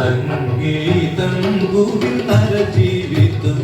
സംഗീതം ഗുരുനര ജീവിതം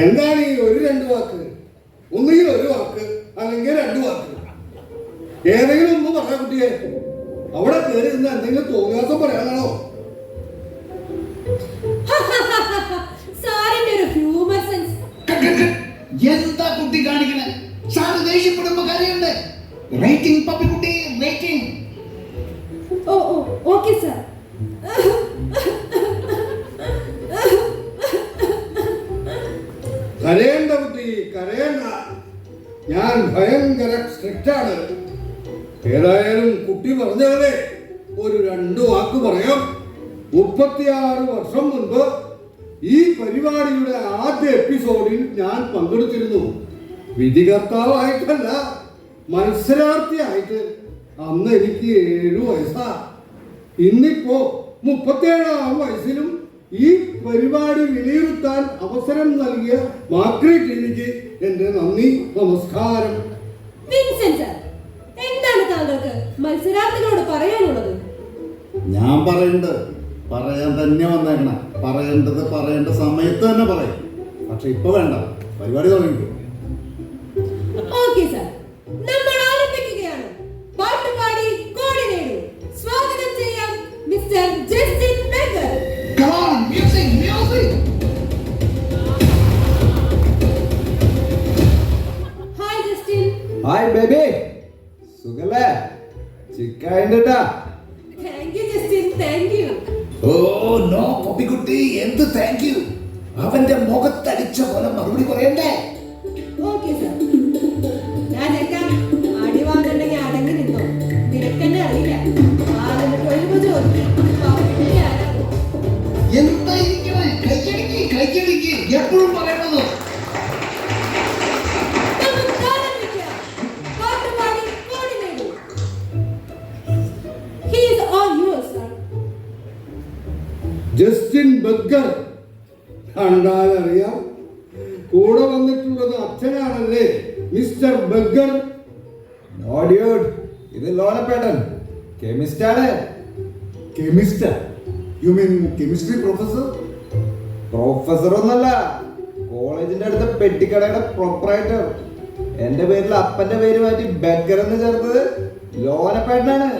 എന്താണ് ഈ ഒരു രണ്ട് വാക്ക്? ഒന്നുകിൽ ഒരു വാക്ക് അല്ലെങ്കിൽ രണ്ട് വാക്ക്. ഏതെങ്കിലും ഒന്ന് പറയാ കുട്ടിയെ അവിടെ കയറി നിന്ന് എന്തെങ്കിലും തോന്നിയാസം പറയാനാണോ? എന്താ കുട്ടി കാണിക്കണേ? സാറ് ദേഷ്യപ്പെടുമ്പോ കാര്യമുണ്ട് റേറ്റിംഗ് പപ്പി കുട്ടി റേറ്റിംഗ് ഓ ഓ ഓക്കെ സാർ. കരയേണ്ട കുട്ടി കരയണ്ട. ഞാൻ ഭയങ്കര സ്ട്രിക്റ്റ് ആണ്. ഏതായാലും കുട്ടി പറഞ്ഞാലേ ഒരു രണ്ട് വാക്ക് പറയാം. മുപ്പത്തിയാറ് വർഷം മുൻപ് ഈ പരിപാടിയുടെ ആദ്യ എപ്പിസോഡിൽ ഞാൻ പങ്കെടുത്തിരുന്നു. വിധികർത്താവായിട്ടല്ല മത്സരാർത്ഥിയായിട്ട് അന്ന് എനിക്ക് ഏഴു വയസ്സാ. ഇന്നിപ്പോ മുപ്പത്തേഴാം വയസ്സിലും ഈ പരിപാടി വിലയിരുത്താൻ അവസരം നൽകിയ മാക്രി ടിവിക്ക് എന്റെ നന്ദി നമസ്കാരം. എന്താണ് താങ്കൾക്ക് മത്സരാർത്ഥികളോട് പറയാനുള്ളത്? ഞാൻ പറയണ്ട്. പറയാൻ തന്നെ വന്നേക്കണ. പറയേണ്ടത് പറയേണ്ട സമയത്ത് തന്നെ പറയും. പക്ഷെ ഇപ്പൊ വേണ്ട. പരിപാടി തുടങ്ങി. Okay sir. താങ്ക് യു അവന്റെ മുഖത്തടിച്ച പോലെ മറുപടി പറയണ്ടേ? ജസ്റ്റിൻ ബഗ്ഗർ കണ്ടാൽ അറിയാം കൂടെ വന്നിട്ടുള്ളത് അച്ഛനാണല്ലേ മിസ്റ്റർ ബഗ്ഗർ ഇത് ലോനപ്പേട്ടൻ കെമിസ്റ്റാണ് chemist you mean chemistry professor professor ഒന്നല്ല. കോളേജിന്റെ അടുത്ത പെട്ടിക്കടയുടെ പ്രൊപ്പറേറ്റർ എന്റെ പേരിൽ അപ്പന്റെ പേര് മാറ്റി ബഗ്ഗർ എന്ന് ചേർത്തത് ലോനപ്പേട്ടനാണ്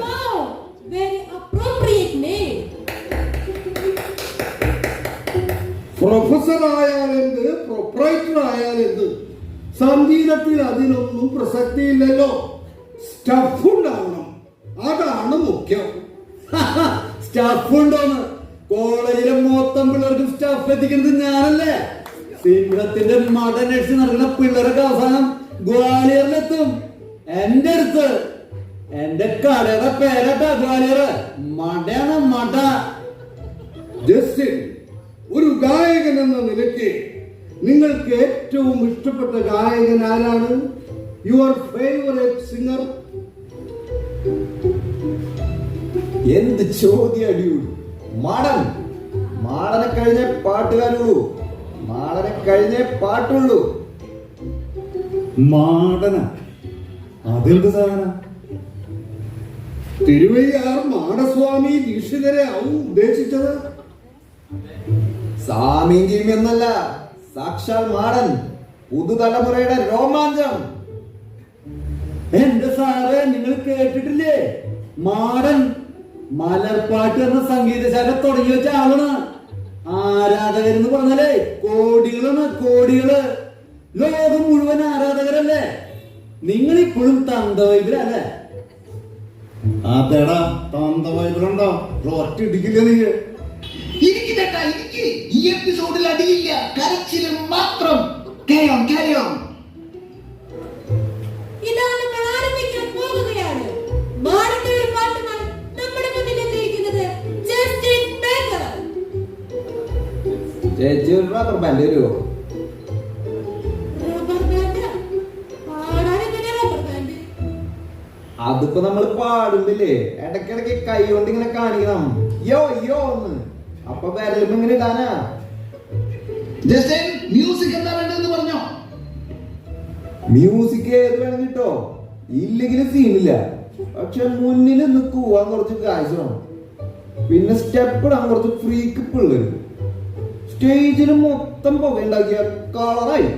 പ്രൊഫസർ ആയാലെന്ത് പ്രൊപ്പറേറ്റർ ആയാലെന്ത് സംഗീതത്തിൽ അതിനൊന്നും പ്രസക്തിയില്ലല്ലോ. സ്റ്റഫ് ഉണ്ടാവണം. അതാണ് മുഖ്യം. സ്റ്റാഫ് ഉണ്ടോന്ന്? കോളേജിലെ മൊത്തം പിള്ളേർക്ക് സ്റ്റാഫ് എത്തിക്കുന്നത് ഞാനല്ലേ? സിംഹത്തിന്റെ മടനടിച്ച് നടക്കുന്ന പിള്ളേർക്ക് അവസാനം ഗ്വാലിയറിലെത്തും. എന്റെ അടുത്ത്. എന്റെ കടയുടെ പേരട്ടാ ഗ്വാലിയർ മടയാണ് മട. ജസ്റ്റിൻ. ഒരു ഗായകൻ എന്ന നിലയ്ക്ക് നിങ്ങൾക്ക് ഏറ്റവും ഇഷ്ടപ്പെട്ട ഗായകൻ ആരാണ്? യുവർ ഫേവറേറ്റ് സിംഗർ എന്ത് ചോദ്യം അടിയുള്ളൂ മാടൻ. മാടനെ കഴിഞ്ഞേ പാട്ടുകാരുള്ളൂ. മാടനെ കഴിഞ്ഞേ പാട്ടുള്ളൂ. മാടന. അതെന്ത് സാധന. തിരുവയ്യാർ മാടസ്വാമി ദീക്ഷിതരെ ആവും ഉദ്ദേശിച്ചത്. ഗീമി എന്നല്ല സാക്ഷാൽ മാടൻ പുതുതലമുറയുടെ രോമാഞ്ചം. എന്റെ സാറേ നിങ്ങൾ കേട്ടിട്ടില്ലേ? മാടൻ മലർപ്പാട്ട് എന്ന സംഗീതശാല തുടങ്ങി വെച്ച ആളാണ്. ആരാധകരെന്ന് പറഞ്ഞാലേ കോടികളാണ് കോടികൾ. ലോകം മുഴുവൻ ആരാധകരല്ലേ? നിങ്ങൾ ഇപ്പോഴും തന്തവൈബിലല്ലേ ആ തേടാ തന്തവൈദ്യുണ്ടോ ഒറ്റ ഇടിക്കില്ല നീ? ചേട്ടാ ഇരിക്ക് ഈ എപ്പിസോഡിൽ അടിയില്ല. കരച്ചിലും മാത്രം. ഇതാ നമ്മൾ ആരംഭിക്കാൻ പോകുകയാണ്. മാടന്റെ ഒരു പാട്ടുമായി നമ്മുടെ മുന്നിൽ എത്തിയിരിക്കുന്നത്. Justin Baker. ചേച്ചി ഒരു റബ്ബർ ബാൻഡ് അതിപ്പോ നമ്മൾ പാടുമ്പില്ലേ ഇടക്കിടക്ക് കൈ കൊണ്ട് ഇങ്ങനെ കാണിക്കണം. യോ യോ എന്ന്. അപ്പൊ വിരലും ഇങ്ങനെ ഇടാനാ ജസ്റ്റ് മ്യൂസിക് എന്താ വേണ്ടതെന്ന് പറഞ്ഞോ. മ്യൂസിക് ഏത് വേണം കിട്ടോ? ഇല്ലെങ്കിലും സീനില്ല പക്ഷെ മുന്നിൽ നിന്ന് കൂവാൻ കുറച്ച് കാശ് പിന്നെ സ്റ്റെപ്പ് ഇടാൻ കുറച്ച് ഫ്രീക്ക് പിള്ളേര്. സ്റ്റേജിൽ മൊത്തം പുക ഉണ്ടാക്കിയ കളറായി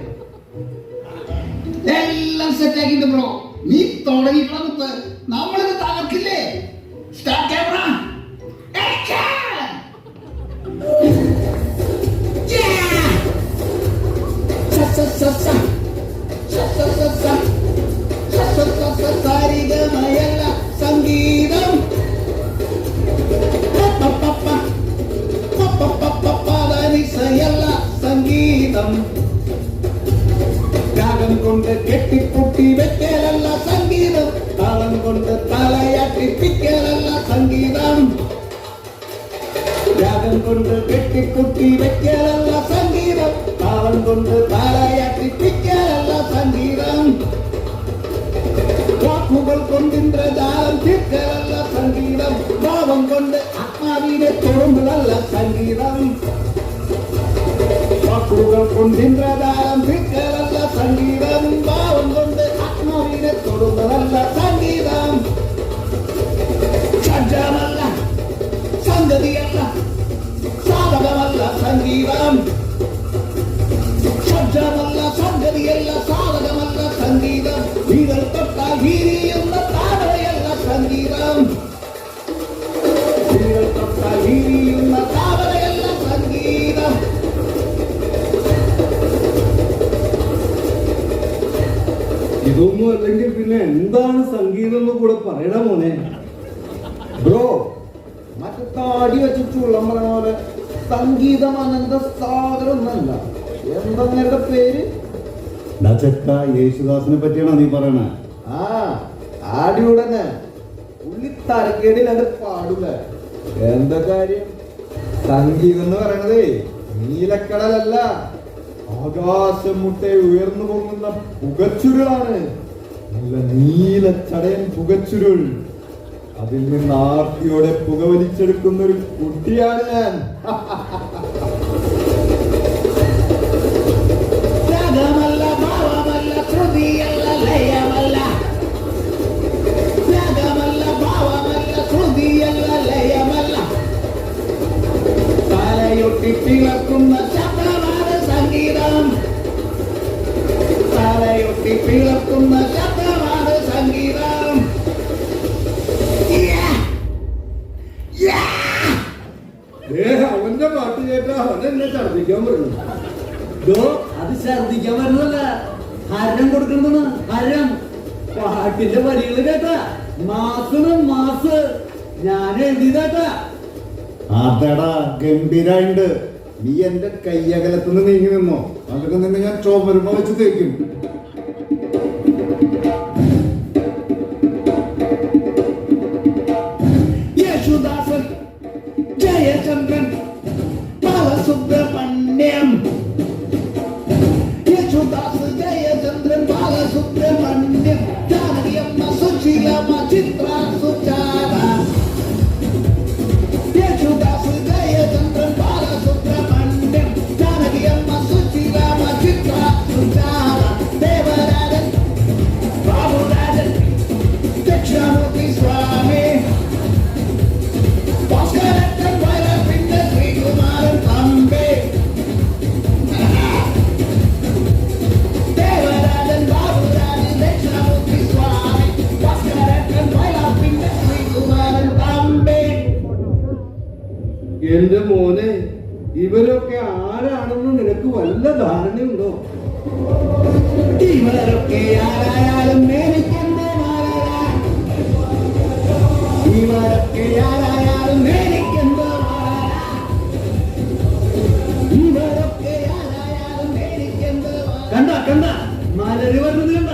എല്ലാം സെറ്റ് ആക്കിയിട്ട് ബ്രോ. നീ തുടങ്ങിയിട്ടുള്ള നമ്മളിത് തകർക്കില്ലേ? സ്റ്റാർട്ട് ക്യാമറ கொண்ட கெட்டி குட்டி வைக்கலல்ல சங்கீதம். தாளம் கொண்ட தலையாட்டி பிக்கலல்ல சங்கீதம். யாகம் கொண்டு கெட்டி குட்டி வைக்கலல்ல சங்கீதம். தாளம் கொண்டு தலையாட்டி பிக்கலல்ல சங்கீதம். வாக்குகள் கொண்டின்ற தாளம் தீர்க்கலல்ல சங்கீதம். பாவம் கொண்டு அப்பாவினை தொழும்புலல்ல சங்கீதம். புகழ் கொண்டின்றதாம் விற்கலல்ல சங்கீதம் பாவம் கொண்டு ஆத்மாவினை தொடுவதல்ல சங்கீதம். சஞ்சமல்ல சந்ததி அல்ல சாதகமல்ல சங்கீதம். சஞ்சமல்ல சந்ததி அல்ல சாதகம் ഇതൊന്നും അല്ലെങ്കിൽ പിന്നെ എന്താണ് സംഗീതം എന്ന് കൂടെ പറയണ മോനെ. ബ്രോ മറ്റേ താടി വെച്ച് ചുള്ളം പറഞ്ഞ പോലെ സംഗീതം അനന്ത സാഗരൊന്നല്ല എന്താ പേര്? ചെക്ക യേശുദാസിനെ പറ്റിയാണ് നീ പറയണ? ആ ആടിയുടെ ഉള്ളി അത് പാടില്ല എന്താ കാര്യം? സംഗീതം എന്ന് പറയണതേ നീലക്കടലല്ല. ആകാശം മുട്ടെ ഉയർന്നു പൊങ്ങുന്ന പുകച്ചുരുളാണ്. നല്ല നീല ചടയൻ പുകച്ചുരുൾ. അതിൽ നിന്ന് ആർത്തിയോടെ പുക വലിച്ചെടുക്കുന്ന ഒരു കുട്ടിയാണ് ഞാൻ. രാഗമല്ല ഭാവമല്ല ഹരം കൊടുക്കണമെന്ന് വരം. പാട്ടിന്റെ വരികൾ കേട്ടാ. മാസണ് മാസ്. ഞാൻ എഴുതിയതാട്ടാ. അതേടാ ഗംഭീരായിണ്ട്. നീ എന്റെ കയ്യകലത്തുനിന്ന് നീങ്ങി നിന്നോ. അതൊക്കെ നിന്നെ ഞാൻ ചോമരുമ വെച്ച് തേക്കും. യേശുദാസൻ ജയചന്ദ്രൻ ബാലസുബ്രഹ്മണ്യം. nama citra. എന്റെ മോനെ ഇവരൊക്കെ ആരാണെന്ന് നിനക്ക് വല്ല ധാരണയുണ്ടോ? ഇവരൊക്കെ ആരായാലും ഇവരൊക്കെ ആരായാലും മാറാ ഇവരൊക്കെ ആരായാലും മാറാ കണ്ട കണ്ട. മലര് വരുന്നത് കണ്ട.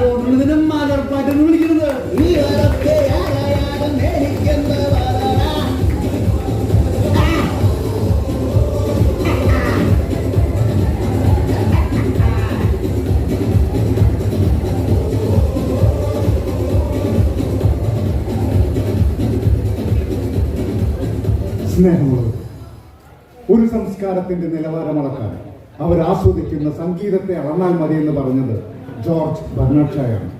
തോന്നുന്നതിനും മലർപ്പാട്ടെന്ന് വിളിക്കുന്നത്. ഇവരൊക്കെ സ്നേഹമുള്ളത്. ഒരു സംസ്കാരത്തിന്റെ നിലവാരം അളക്കാൻ അവർ ആസ്വദിക്കുന്ന സംഗീതത്തെ അളന്നാൽ മതി എന്ന് പറഞ്ഞത് ജോർജ് ബർണാഡ്ഷായാണ്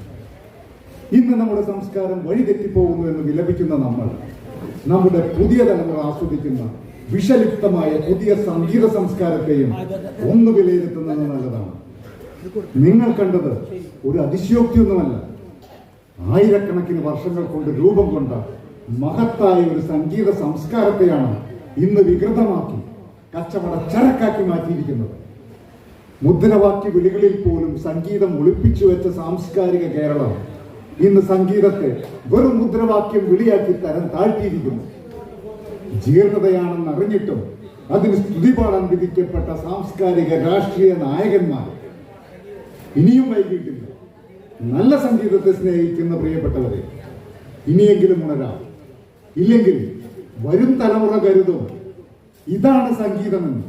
ഇന്ന് നമ്മുടെ സംസ്കാരം വഴിതെറ്റിപ്പോകുന്നു എന്ന് വിലപിക്കുന്ന നമ്മൾ നമ്മുടെ പുതിയ തലമുറ ആസ്വദിക്കുന്ന വിഷലിപ്തമായ പുതിയ സംഗീത സംസ്കാരത്തെയും ഒന്ന് വിലയിരുത്തുന്നത് നല്ലതാണ്. നിങ്ങൾ കണ്ടത് ഒരു അതിശയോക്തിയൊന്നുമല്ല. ആയിരക്കണക്കിന് വർഷങ്ങൾ കൊണ്ട് രൂപം കൊണ്ട മഹത്തായ ഒരു സംഗീത സംസ്കാരത്തെയാണ് ഇന്ന് വികൃതമാക്കി കച്ചവട ചരക്കാക്കി മാറ്റിയിരിക്കുന്നത്. മുദ്രവാക്യ വിളികളിൽ പോലും സംഗീതം ഒളിപ്പിച്ചു വെച്ച സാംസ്കാരിക കേരളം ഇന്ന് സംഗീതത്തെ വെറും മുദ്രവാക്യം വിളിയാക്കി തരം താഴ്ത്തിയിരിക്കുന്നു. ജീർണതയാണെന്ന് അറിഞ്ഞിട്ടും അതിന് സ്തുതി പാടാൻ വിധിക്കപ്പെട്ട സാംസ്കാരിക രാഷ്ട്രീയ നായകന്മാർ ഇനിയും വൈകിട്ടില്ല. നല്ല സംഗീതത്തെ സ്നേഹിക്കുന്ന പ്രിയപ്പെട്ടവരെ ഇനിയെങ്കിലും ഉണരാം. ഇല്ലെങ്കിൽ വരും തലമുറ കരുതും. ഇതാണ് സംഗീതമെന്ന്.